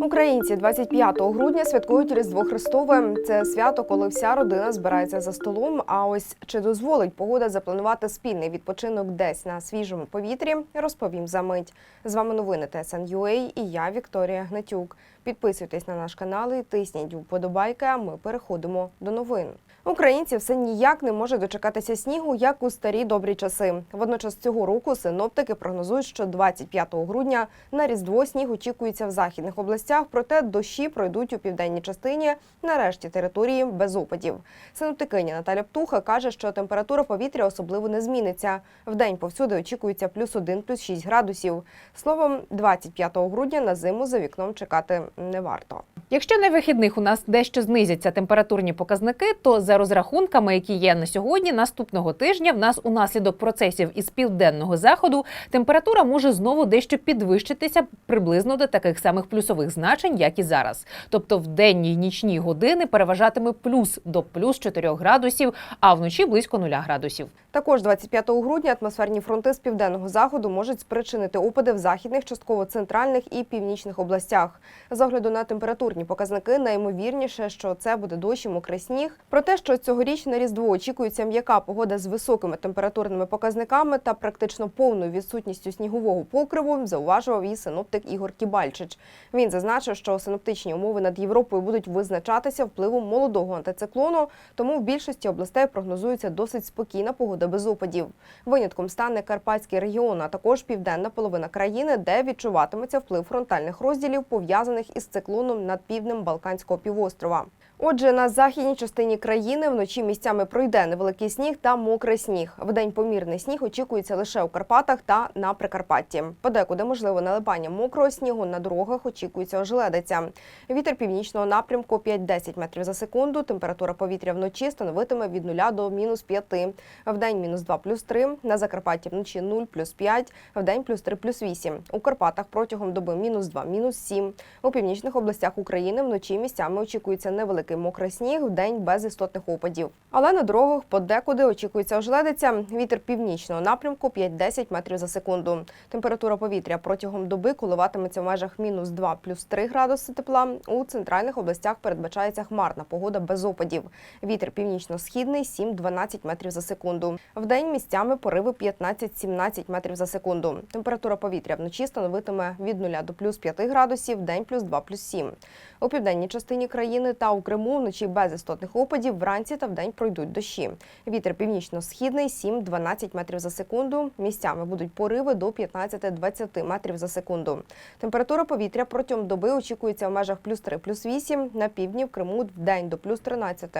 Українці 25 грудня святкують Різдво Христове. Це свято, коли вся родина збирається за столом. А ось чи дозволить погода запланувати спільний відпочинок десь на свіжому повітрі, розповім за мить. З вами новини ТСН.UA і я Вікторія Гнатюк. Підписуйтесь на наш канал і тисніть вподобайки. А ми переходимо до новин. Українці все ніяк не можуть дочекатися снігу, як у старі добрі часи. Водночас цього року синоптики прогнозують, що 25 грудня на різдво сніг очікується в західних областях, проте дощі пройдуть у південній частині, на решті території без опадів. Синоптикиня Наталя Птуха каже, що температура повітря особливо не зміниться. Вдень повсюди очікується плюс 1, плюс 6 градусів. Словом, 25 грудня на зиму за вікном чекати не варто. Якщо на вихідних у нас дещо знизяться температурні показники, то за розрахунками, які є на сьогодні, наступного тижня в нас унаслідок процесів із південного заходу температура може знову дещо підвищитися приблизно до таких самих плюсових значень, як і зараз. Тобто в денні й нічні години переважатиме плюс до плюс 4 градусів, а вночі близько 0 градусів. Також 25 грудня атмосферні фронти з південного заходу можуть спричинити опади в західних, частково центральних і північних областях. З огляду на температурні показники, найімовірніше, що це буде дощ і мокрий сніг. Про те, що цьогоріч на різдво очікується м'яка погода з високими температурними показниками та практично повною відсутністю снігового покриву, зауважував і синоптик Ігор Кібальчич. Він зазначив, що синоптичні умови над Європою будуть визначатися впливом молодого антициклону, тому в більшості областей прогнозується досить спокійна погода без опадів. Винятком стане Карпатський регіон, а також південна половина країни, де відчуватиметься вплив фронтальних розділів, пов'язаних із циклоном над півднем Балканського півострова. Отже, на західній частині країни вночі місцями пройде невеликий сніг та мокрий сніг. Вдень помірний сніг очікується лише у Карпатах та на Прикарпатті. Подекуди можливо налипання мокрого снігу на дорогах очікується ожеледиця. Вітер північного напрямку 5-10 метрів за секунду. Температура повітря вночі становитиме від 0 до мінус 5. Вдень мінус 2 плюс 3. На Закарпатті вночі 0 плюс 5. Вдень плюс 3 плюс 8. У Карпатах протягом доби мінус 2 мінус 7. У північних областях України вночі місцями очікується невеликий мокрий сніг, вдень без істотних опадів. Але на дорогах подекуди очікується ожеледиця. Вітер північного напрямку 5-10 метрів за секунду. Температура повітря протягом доби коливатиметься в межах мінус 2 плюс 3 градуси тепла. У центральних областях передбачається хмарна погода без опадів. Вітер північно-східний 7-12 метрів за секунду. Вдень місцями пориви 15-17 метрів за секунду. Температура повітря вночі становитиме від 0 до плюс 5 градусів, вдень плюс 2 плюс 7. У південній частині країни та у Криму вночі без істотних опадів, вранці та вдень пройдуть дощі. Вітер північно-східний 7-12 метрів за секунду. Місцями будуть пориви до 15-20 метрів за секунду. Температура повітря протягом доби очікується в межах плюс 3, плюс 8, на півдні в Криму в день до плюс 13.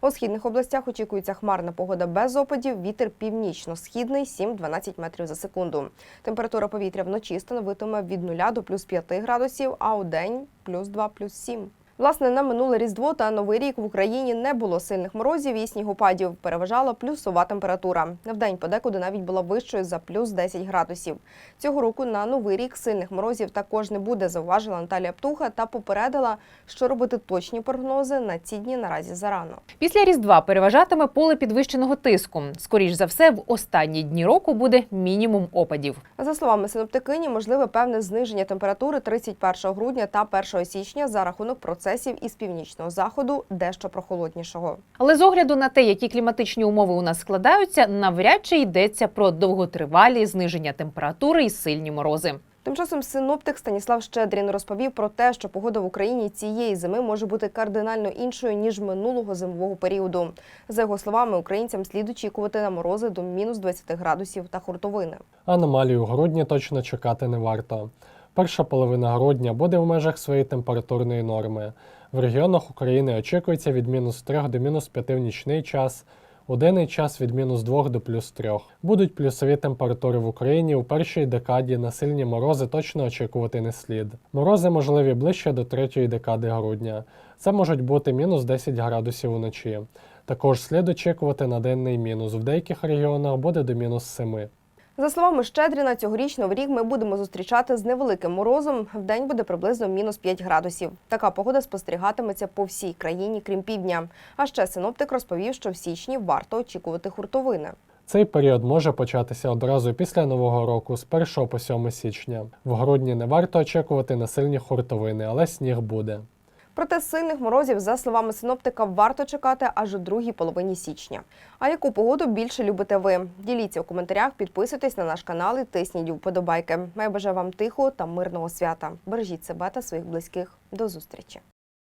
У східних областях очікується хмарна погода без опадів, вітер північно-східний 7-12 метрів за секунду. Температура повітря вночі становитиме від 0 до плюс 5 градусів, а у день плюс 2, плюс 7. Власне, на минуле Різдво та Новий рік в Україні не було сильних морозів і снігопадів. Переважала плюсова температура. Вдень подекуди навіть була вищою за плюс 10 градусів. Цього року на Новий рік сильних морозів також не буде, зауважила Наталія Птуха та попередила, що робити точні прогнози на ці дні наразі зарано. Після різдва переважатиме поле підвищеного тиску. Скоріш за все, в останні дні року буде мінімум опадів. За словами синоптикині, можливе певне зниження температури 31 грудня та 1 січня за рахунок процесів із північного заходу, дещо прохолоднішого. Але з огляду на те, які кліматичні умови у нас складаються, навряд чи йдеться про довготривалі зниження температури і сильні морози. Тим часом синоптик Станіслав Щедрін розповів про те, що погода в Україні цієї зими може бути кардинально іншою ніж минулого зимового періоду. За його словами, українцям слід очікувати на морози до мінус 20 градусів та хуртовини. Аномалію грудня точно чекати не варто. Перша половина грудня буде в межах своєї температурної норми. В регіонах України очікується від мінус 3 до мінус 5 в нічний час, у денний час від мінус 2 до плюс 3. Будуть плюсові температури в Україні у першій декаді на сильні морози точно очікувати не слід. Морози можливі ближче до третьої декади грудня. Це можуть бути мінус 10 градусів уночі. Також слід очікувати на денний мінус. В деяких регіонах буде до мінус 7. За словами Щедріна, цьогоріч новий рік ми будемо зустрічати з невеликим морозом. Вдень буде приблизно мінус 5 градусів. Така погода спостерігатиметься по всій країні, крім півдня. А ще синоптик розповів, що в січні варто очікувати хуртовини. Цей період може початися одразу після нового року з 1 по 7 січня. В грудні не варто очікувати на сильні хуртовини, але сніг буде. Проте сильних морозів, за словами синоптика, варто чекати аж у другій половині січня. А яку погоду більше любите ви? Діліться у коментарях, підписуйтесь на наш канал і тисніть вподобайки. Я бажаю вам тихого та мирного свята. Бережіть себе та своїх близьких. До зустрічі!